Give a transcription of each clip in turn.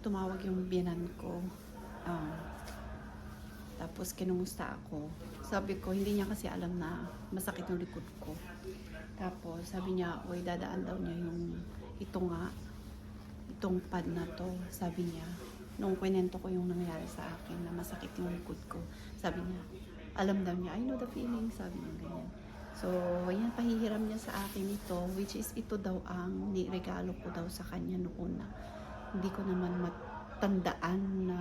tumawag yung biyanan ko. Um, tapos kinumusta ako. Sabi ko, hindi niya kasi alam na masakit yung likod ko. Tapos sabi niya, uy, dadaan daw niya yung ito nga, itong pad na to. Sabi niya, nung kwento ko yung nangyari sa akin na masakit yung likod ko. Sabi niya, alam daw niya, I know the feeling, sabi niya ganyan. So, yan, pahihiram niya sa akin ito, which is ito daw ang niregalo ko daw sa kanya noon na hindi ko naman matandaan na,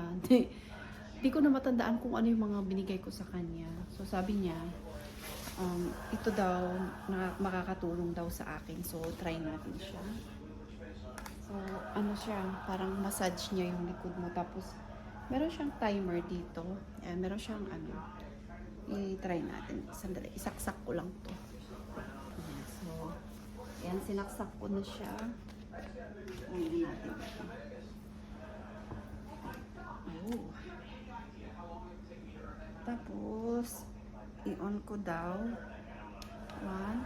hindi ko na matandaan kung ano yung mga binigay ko sa kanya. So, sabi niya, um, ito daw na makakatulong daw sa akin. So, try natin siya. So, ano siya, parang massage niya yung likod mo. Tapos, meron siyang timer dito. Ayan, meron siyang ano, i-try natin. Sandali, isaksak ko lang to. Ayan, so, ayan, sinaksak ko na siya. Tapos, i-on ko daw. One.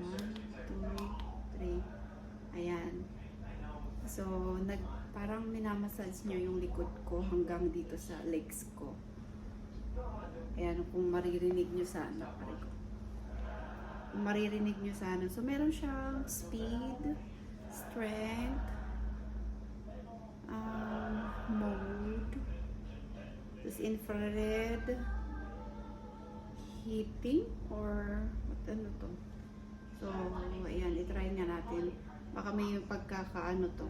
One, two, three. Ayan. So, nag, parang minamassage niya yung likod ko hanggang dito sa legs ko. Ayan, kung maririnig nyo sana. Pare ko. Maririnig nyo sana. So, meron siyang speed, strength, um, mode, tapos infrared, heating, or what ano to? So, ayan, itry nga natin. Baka may pagkakaano to.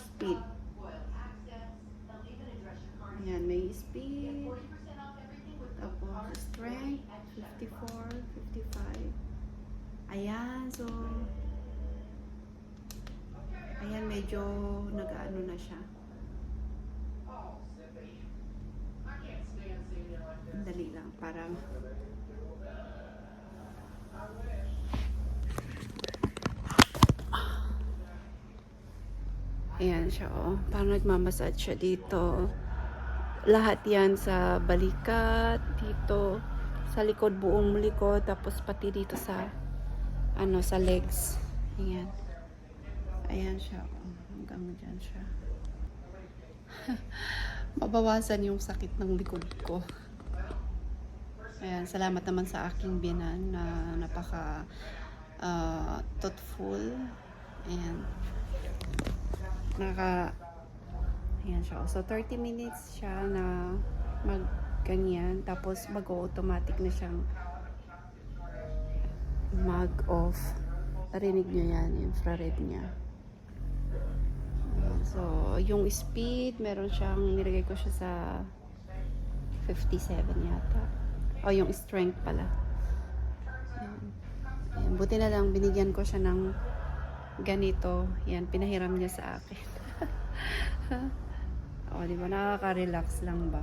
Speed. Ayan, may speed. Tapos, strength, 54, 55. Ayan, so, ayan, medyo nag-ano na siya. Dali lang, parang Ayan siya, oh. Parang nagmamassage siya dito. Lahat yan sa balikat, dito, sa likod, buong likod, tapos pati dito sa, ano, sa legs. Ayan. Ayan siya, oh. Hanggang dyan siya. Mabawasan yung sakit ng likod ko. Ayan, salamat naman sa aking binan na napaka ah, thoughtful. Ayan. Naka Ayan siya. So, 30 minutes siya na mag ganyan. Tapos, mag-automatic na siyang mag-off. Narinig nyo yan, infrared niya. Yung speed, meron siyang, nilagay ko siya sa 57 yata. O, yung strength pala. Ayan. Ayan. Buti na lang, binigyan ko siya ng ganito. Yan, pinahiram niya sa akin. o, di ba? Nakaka-relax lang ba?